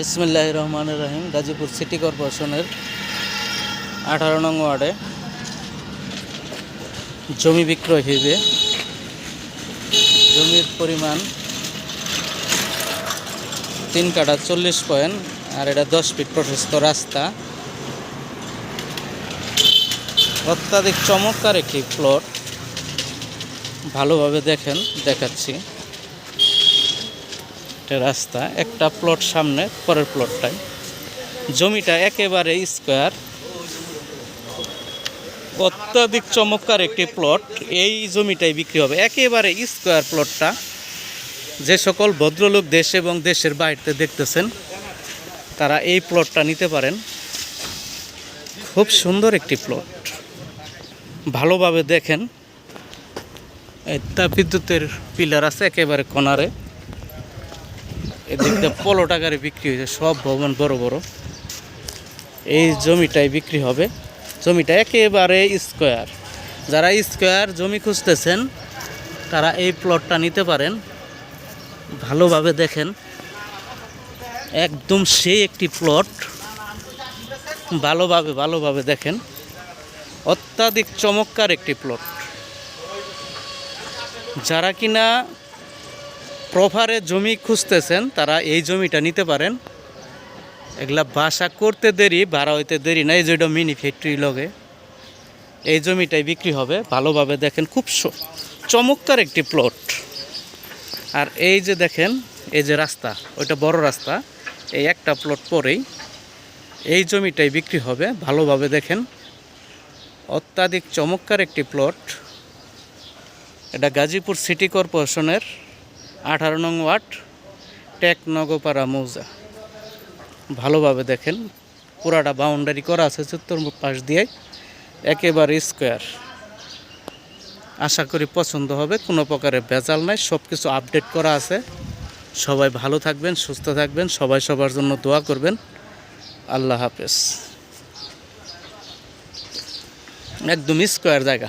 বিসমুল্লাহ রহমান রহিম, গাজীপুর সিটি কর্পোরেশনের আঠারো নং ওয়ার্ডে। জমি বিক্রয় হিবে জমির পরিমাণ তিন কাটা চল্লিশ পয়েন্ট, আর এটা দশ ফিট প্রশস্ত রাস্তা। অত্যাধিক চমৎকার একটি প্লট। ভালোভাবে দেখেন, দেখাচ্ছি। একটা রাস্তা, একটা প্লট সামনে, পরের প্লটটায় জমিটা একেবারে স্কোয়ার অত্যাধিক চমৎকার একটি প্লট এই জমিটাই বিক্রি হবে। একেবারে স্কোয়ার প্লটটা যে সকল ভদ্রলোক দেশ এবং দেশের বাইরে দেখতেছেন, তারা এই প্লটটা নিতে পারেন। খুব সুন্দর একটি প্লট ভালোভাবে দেখেন। এই তাপ বিদ্যুতের পিলার আছে একেবারে কোনারে এদিকটা পলো টাকারে বিক্রি হয়েছে, সব ভবন বড় বড়। এই জমিটাই বিক্রি হবে। জমিটা একেবারে স্কোয়ার। যারা স্কোয়ার জমি খুঁজতেছেন, তারা এই প্লটটা নিতে পারেন। ভালোভাবে দেখেন। একদম সেই একটি প্লট ভালোভাবে ভালোভাবে দেখেন। অত্যাধিক চমৎকার একটি প্লট যারা কিনা প্রফারে জমি খুঁজতেছেন, তারা এই জমিটা নিতে পারেন। এগুলা বাসা করতে দেরি, ভাড়া হইতে দেরি না, এই যেটা মিনি ফ্যাক্টরি লগে। এই জমিটাই বিক্রি হবে, ভালোভাবে দেখেন, খুব চমৎকার একটি প্লট আর এই যে দেখেন, এই যে রাস্তা, ওইটা বড় রাস্তা, এই একটা প্লট পরেই এই জমিটাই বিক্রি হবে, ভালোভাবে দেখেন। অত্যাধিক চমৎকার একটি প্লট এটা গাজীপুর সিটি কর্পোরেশনের আঠারো নং ওয়ার্ড টেকনগোপাড়া মৌজা। ভালোভাবে দেখেন, পুরাটা বাউন্ডারি করা আছে চতুর পাশ দিয়ে একেবারে স্কোয়ার আশা করি পছন্দ হবে, কোনো প্রকারের ভেজাল নাই সব কিছু আপডেট করা আছে। সবাই ভালো থাকবেন, সুস্থ থাকবেন, সবাই সবার জন্য দোয়া করবেন। আল্লাহ হাফেজ। একদম স্কোয়ার জায়গা।